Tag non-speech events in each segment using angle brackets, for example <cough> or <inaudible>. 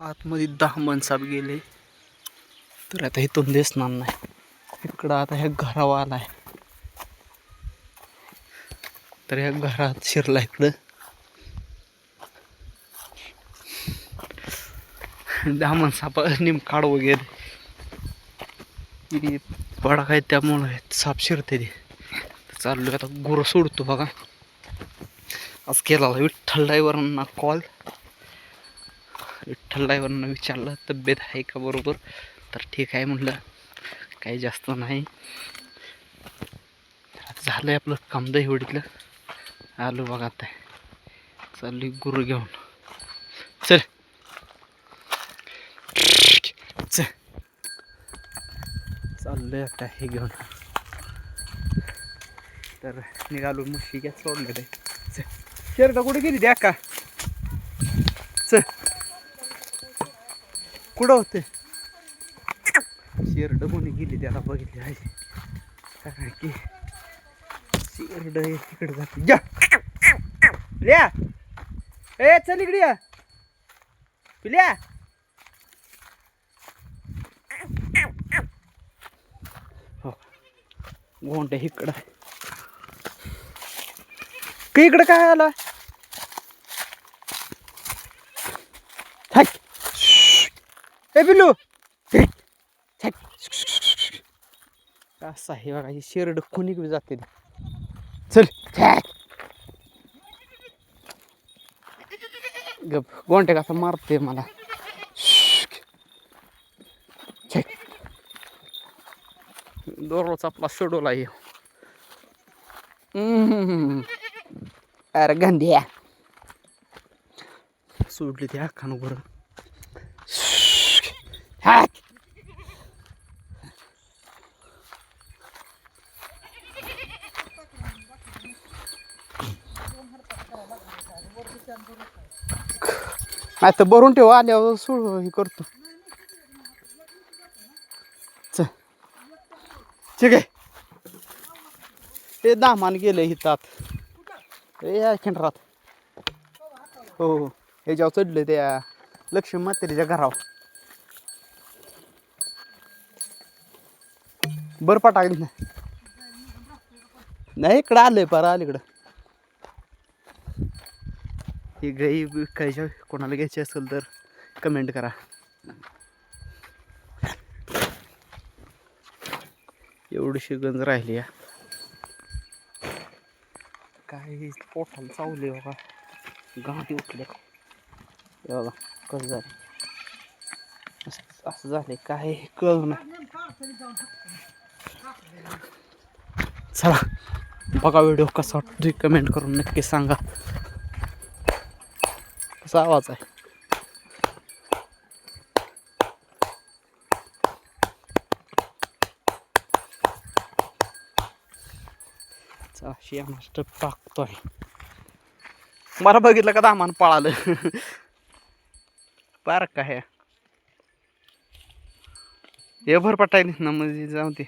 आतमध्ये दहा माणसाब गेले. तर आता इथून दिसणार नाही. इकडं आता ह्या घरावर आहे तर ह्या घरात शिरला इकडं. दहा माणसाप निमकाड वगैरे. ती पडा काय त्यामुळं साप शिरते ते. चाललोय आता गुरं सोडतो बघा. आज केला विठ्ठल ड्रायव्हरांना कॉल विठ्ठल ड्रायव्हरांना विचारलं तब्येत आहे का बरोबर? तर ठीक आहे म्हटलं काही जास्त नाही. झालं आहे आपलं काम दहीवडीतलं आलो बघा आता. चालली गुरु घेऊन. चल. चल. चाललंय आता हे घेऊन. तर निघालो मुशी घ्या सोडलं ते चल. शर्ट कुठे गेली द्या का चल. कुठं होते? शेरड कोणी गेली त्याला बघितली आहे. कारण की? शेरड तिकडे जाते. जा. पिल्या ए चल इकडे या. पिल्या. हो. गोंडे इकडं का इकडं काय आला? ए पिल्लू. असं आहे बघा ही शेरड कोणी जाते चल. गप गोंटे कसा मारते मला. दररोज आपला आहे हम्म. अरे गंध्या सोडली त्या खाणं बरं हात आता भरून ठेव आल्यावर सोड हे करतो. ठीक आहे. ते दामान गेलं हितात. ए या खंडरात. हो हो. ह्याच्यावर चढलं त्या लक्ष्मी म्हातारीच्या घरावर. बरं टाकली नाही. नाही इकडं आलंय पार अलीकडं. ही गाई विकायच्या कोणाला घ्यायची असेल तर कमेंट करा. एवढीशी गंज राहिली या. काय पोटाला चावले बाबा. गाठी उठले. बघा कसं झालं? असं असं झाले काय कळ ना चला बघा व्हिडिओ कसा वाटतोय. कमेंट करून नक्की सांगा. कसा आवाज आहे? चला शेणाष्ट टाकतोय. मला बघितलं का दामान पळालं? <laughs> पार का हे हे भर पटायली ना म्हणजे जाऊ दे.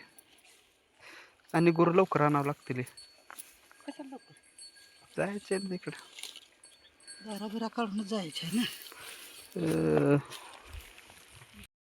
आणि गुरु लवकर आणावं लागतील जायचे तिकडं दारा बिरा काढून जायचं ना.